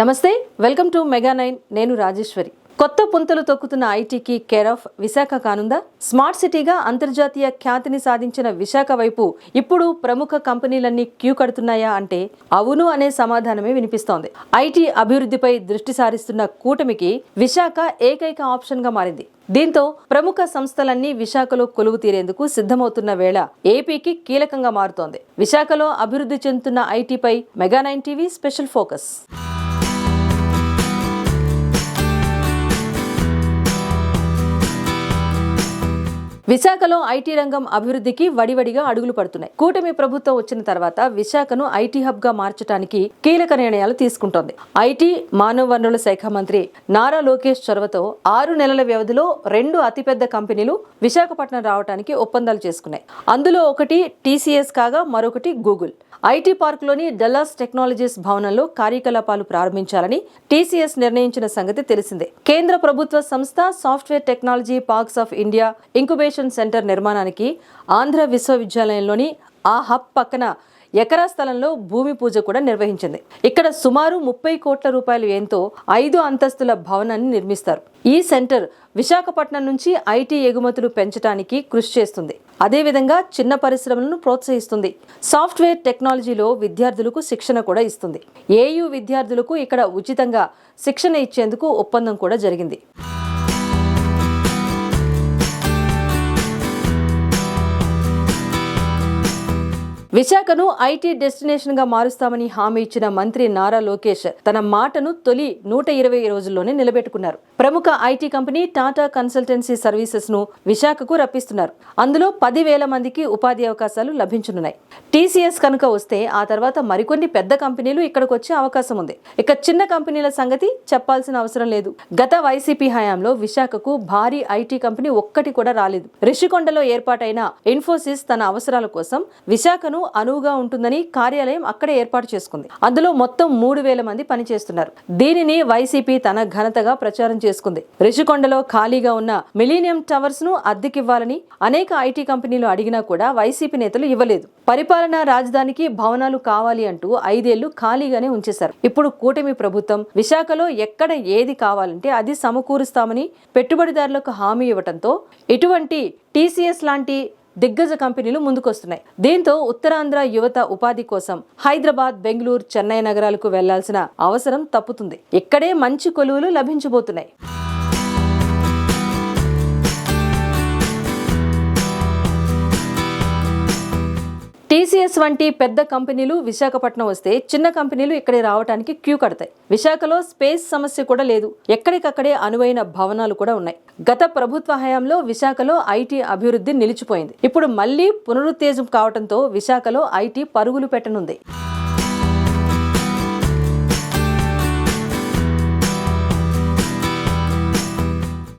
నమస్తే welcome to mega nine నేను రాజేశ్వరి. కొత్త పుంతలు తొక్కుతున్న ఐటీకి కేర్ ఆఫ్ విశాఖ కానుందా? స్మార్ట్ సిటీగా అంతర్జాతీయ ఖ్యాతిని సాధించిన విశాఖ వైపు ఇప్పుడు ప్రముఖ కంపెనీలన్నీ క్యూ కడుతున్నాయా అంటే అవును అనే సమాధానమే వినిపిస్తోంది. ఐటీ అభివృద్ధిపై దృష్టి సారిస్తున్న కూటమికి విశాఖ ఏకైక ఆప్షన్గా మారింది. దీంతో ప్రముఖ సంస్థలన్నీ విశాఖలో కొలువు తీరేందుకు సిద్ధమవుతున్న వేళ ఏపీకి కీలకంగా మారుతోంది. విశాఖలో అభివృద్ధి చెందుతున్న ఐటీపై mega nine TV special focus. విశాఖలో ఐటీ రంగం అభివృద్ధికి వడివడిగా అడుగులు పడుతున్నాయి. కూటమి ప్రభుత్వం వచ్చిన తర్వాత విశాఖను ఐటీ హబ్గా మార్చడానికి కీలక నిర్ణయాలు తీసుకుంటోంది. ఐటీ మానవ వనరుల శాఖ మంత్రి నారా లోకేష్ చొరవతో ఆరు నెలల వ్యవధిలో రెండు అతిపెద్ద కంపెనీలు విశాఖపట్నం రావడానికి ఒప్పందాలు చేసుకున్నాయి. అందులో ఒకటి టీసీఎస్ కాగా మరొకటి గూగుల్. ఐటీ పార్క్లోని డల్లాస్ టెక్నాలజీస్ భవనంలో కార్యకలాపాలు ప్రారంభించాలని టీసీఎస్ నిర్ణయించిన సంగతి తెలిసిందే. కేంద్ర ప్రభుత్వ సంస్థ software technology parks of India incubation centre నిర్మాణానికి ఆంధ్ర విశ్వవిద్యాలయంలోని ఆ హబ్ పక్కన ఎకరా స్థలంలో భూమి పూజ కూడా నిర్వహించింది. ఇక్కడ సుమారు ముప్పై కోట్ల రూపాయలు ఏంతో ఐదు అంతస్తుల భవనాన్ని నిర్మిస్తారు. ఈ సెంటర్ విశాఖపట్నం నుంచి ఐటీ ఎగుమతులు పెంచడానికి కృషి చేస్తుంది. అదేవిధంగా చిన్న పరిశ్రమలను ప్రోత్సహిస్తుంది. సాఫ్ట్వేర్ టెక్నాలజీలో విద్యార్థులకు శిక్షణ కూడా ఇస్తుంది. ఏయూ విద్యార్థులకు ఇక్కడ ఉచితంగా శిక్షణ ఇచ్చేందుకు ఒప్పందం కూడా జరిగింది. విశాఖను ఐటీ డెస్టినేషన్గా మారుస్తామని హామీ ఇచ్చిన మంత్రి నారా లోకేష్ తన మాటను తొలి నూట ఇరవై రోజుల్లోనే నిలబెట్టుకున్నారు. ప్రముఖ ఐటీ కంపెనీ టాటా కన్సల్టెన్సీ సర్వీసెస్ను విశాఖకు రప్పిస్తున్నారు. అందులో పదివేల మందికి ఉపాధి అవకాశాలు లభించనున్నాయి. టీసీఎస్ కనుక వస్తే ఆ తర్వాత మరికొన్ని పెద్ద కంపెనీలు ఇక్కడికి వచ్చే అవకాశం ఉంది. ఇక చిన్న కంపెనీల సంగతి చెప్పాల్సిన అవసరం లేదు. గత వైసీపీ హయాంలో విశాఖకు భారీ ఐటీ కంపెనీ ఒక్కటి కూడా రాలేదు. రిషికొండలో ఏర్పాటైన ఇన్ఫోసిస్ తన అవసరాల కోసం విశాఖను అనువుగా ఉంటుందని కార్యాలయం అక్కడే ఏర్పాటు చేసుకుంది. అందులో మొత్తం మూడు వేల మంది పనిచేస్తున్నారు. దీనిని వైసీపీ తన ఘనతగా ప్రచారం చేసుకుంది. రిషికొండలో ఖాళీగా ఉన్న మిలీనియం టవర్స్ను అద్దెకివ్వాలని అనేక ఐటీ కంపెనీలు అడిగినా కూడా వైసీపీ నేతలు ఇవ్వలేదు. పరిపాలనా రాజధానికి భవనాలు కావాలి అంటూ ఐదేళ్ళు ఖాళీగానే ఉంచేశారు. ఇప్పుడు కూటమి ప్రభుత్వం విశాఖలో ఎక్కడ ఏది కావాలంటే అది సమకూరుస్తామని పెట్టుబడిదారులకు హామీ ఇవ్వటంతో ఇటువంటి టీసీఎస్ లాంటి దిగ్గజ కంపెనీలు ముందుకొస్తున్నాయి. దీంతో ఉత్తరాంధ్ర యువత ఉపాధి కోసం హైదరాబాద్ బెంగళూరు చెన్నై నగరాలకు వెళ్ళాల్సిన అవసరం తప్పుతుంది. ఇక్కడే మంచి కొలువులు లభించబోతున్నాయి. టీసీఎస్ వంటి పెద్ద కంపెనీలు విశాఖపట్నం వస్తే చిన్న కంపెనీలు ఇక్కడే రావడానికి క్యూ కడతాయి. విశాఖలో స్పేస్ సమస్య కూడా లేదు. ఎక్కడికక్కడే అనువైన భవనాలు కూడా ఉన్నాయి. గత ప్రభుత్వ హయాంలో విశాఖలో ఐటీ అభివృద్ధి నిలిచిపోయింది. ఇప్పుడు మళ్ళీ పునరుత్తేజం కావడంతో విశాఖలో ఐటీ పరుగులు పెట్టనుంది.